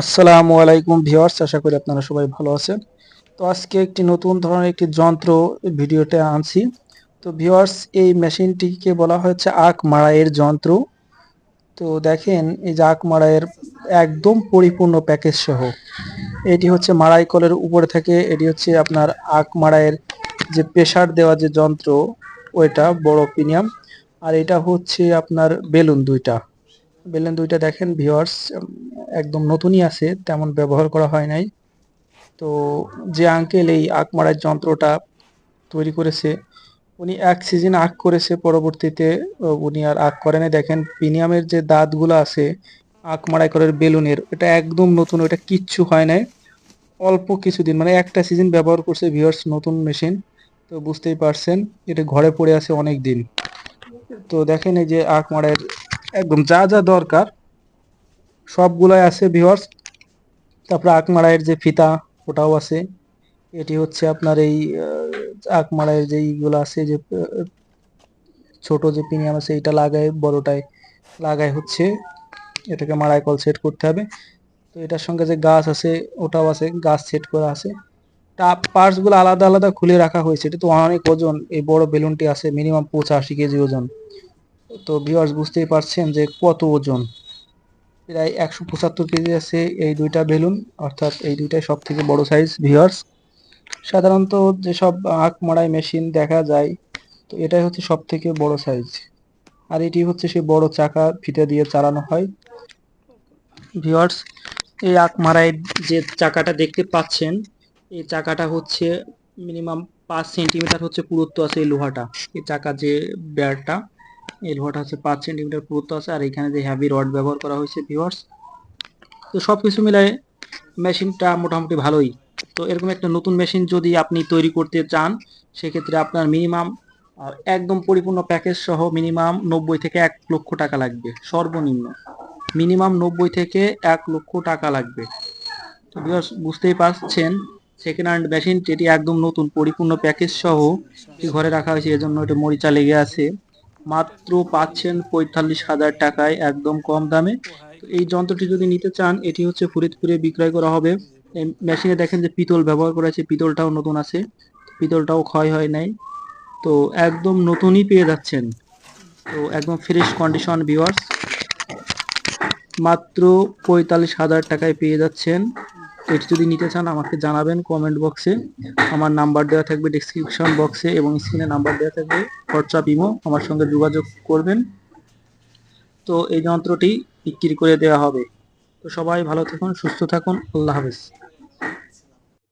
আসসালামু আলাইকুম ভিউয়ার্স, আশা করি আপনারা সবাই ভালো আছেন। তো আজকে একটি নতুন ধরনের একটি যন্ত্র ভিডিওতে আনছি। তো ভিউয়ার্স, এই মেশিনটিকে বলা হয়েছে আখ মাড়াইয়ের যন্ত্র। তো দেখেন, এই যে আখ মাড়াইয়ের একদম পরিপূর্ণ প্যাকেজ সহ। এটি হচ্ছে মাড়াই কলের উপরে থেকে, এটি হচ্ছে আপনার আখ মাড়াইয়ের যে প্রেসার দেওয়া যে যন্ত্র, ওইটা বড় প্রিমিয়াম। আর এটা হচ্ছে আপনার বেলুন দুইটা। বেলুন দুইটা দেখেন ভিউয়ার্স একদম নতুনই আছে, তেমন ব্যবহার করা হয় নাই। তো যে আঙ্কেল এই আখ মারার যন্ত্রটা তৈরি করেছে, উনি এক সিজন আখ করেছে, পরবর্তীতে উনি আর আখ করেন দেখেন প্রিমিয়ামের যে দাঁতগুলো আছে, আখ মারাই করার বেলুনের, এটা একদম নতুন ওটা কিচ্ছু হয় নাই। অল্প কিছুদিন মানে একটা সিজন ব্যবহার করছে ভিউয়ার্স নতুন মেশিন তো বুঝতেই পারছেন, এটা ঘরে পড়ে আছে অনেক দিন তো দেখেন এই যে আখ মারাইয়ের একদম যা যা দরকার সবগুলাই আছে ভিউয়ার্স তারপরে আখ মারাইয়ের যে ফিতা, ওটাও আছে। এটি হচ্ছে আপনার এই মারাইয়ের যে ইগুলো আছে, যে ছোট যে প্রিমিয়াম আছে এটা লাগায় বড়টায় লাগায় হচ্ছে। এটাকে মারাই কল সেট করতে হবে। তো এটার সঙ্গে যে গাছ আছে, ওটাও আছে, গাছ সেট করা আছে। তা পার্টসগুলো আলাদা আলাদা খুলে রাখা হয়েছে। এটা তো অনেক ওজন, এই বড় বেলুনটি আছে, মিনিমাম পঁচাশি কেজি ওজন। তো ভিউয়ার্স বুঝতেই পারছেন যে কত ওজন। প্রায় একশো পঁচাত্তর কেজি আছে এই দুইটা বেলুন, অর্থাৎ এই দুইটাই সব থেকে বড় সাইজ ভিউয়ার্স সাধারণত যেসব আখ মারাই মেশিন দেখা যায়, তো এটাই হচ্ছে সব থেকে বড় সাইজ আর এটি হচ্ছে সেই বড় চাকা ফিতে দিয়ে চালানো হয়। ভিউয়ার্স এই আখ মারাই যে চাকাটা দেখতে পাচ্ছেন, এই চাকাটা হচ্ছে মিনিমাম পাঁচ সেন্টিমিটার হচ্ছে পুরুত্ব আছে এই লোহাটা। এই চাকা যে ব্যারটা এই লোহাটা হচ্ছে পাঁচ সেন্টিমিটার পুরুত্ব আছে আর এখানে যে হ্যাভি রড ব্যবহার করা হয়েছে ভিউয়ার্স তো সব কিছু মিলায়ে মেশিনটা মোটামুটি ভালোই। তো এরকম একটা নতুন মেশিন যদি আপনি তৈরি করতে চান, সেক্ষেত্রে আপনার মিনিমাম একদম পরিপূর্ণ প্যাকেজ সহ মিনিমাম নব্বই থেকে এক লক্ষ টাকা লাগবে, সর্বনিম্ন। মিনিমাম নব্বই থেকে এক লক্ষ টাকা লাগবে। তো viewers, বুঝতেই পারছেন সেকেন্ড হ্যান্ড মেশিন যেটি একদম নতুন, পরিপূর্ণ প্যাকেজ সহ ঘরে রাখা হয়েছে, এজন্য এটা মরিচা লেগে আছে। মাত্র পাচ্ছেন পঁয়তাল্লিশ হাজার টাকায় একদম কম দামে। এই যন্ত্রটি যদি নিতে চান, এটি হচ্ছে ফরিদপুরে বিক্রয় করা হবে। মেশিনে দেখেন যে পিতল ব্যবহার করা আছে পিতলটাও নতুন আছে, পিতলটাও ক্ষয় হয় নাই। তো একদম নতুনই পেয়ে যাচ্ছেন। তো একদম ফ্রেশ কন্ডিশন ভিউয়ার্স মাত্র পঁয়তাল্লিশ হাজার টাকায় পেয়ে যাচ্ছেন। এটি যদি নিতে চান, আমাকে জানাবেন কমেন্ট বক্সে আমার নাম্বার দেওয়া থাকবে ডিসক্রিপশন বক্সে এবং স্ক্রিনে নাম্বার দেওয়া থাকবে। হোয়াটসঅ্যাপ ইমো আমার সঙ্গে যোগাযোগ করবেন। তো এই যন্ত্রটি বিক্রি করে দেওয়া হবে। তো সবাই ভালো থাকুন, সুস্থ থাকুন। আল্লাহ হাফেজ।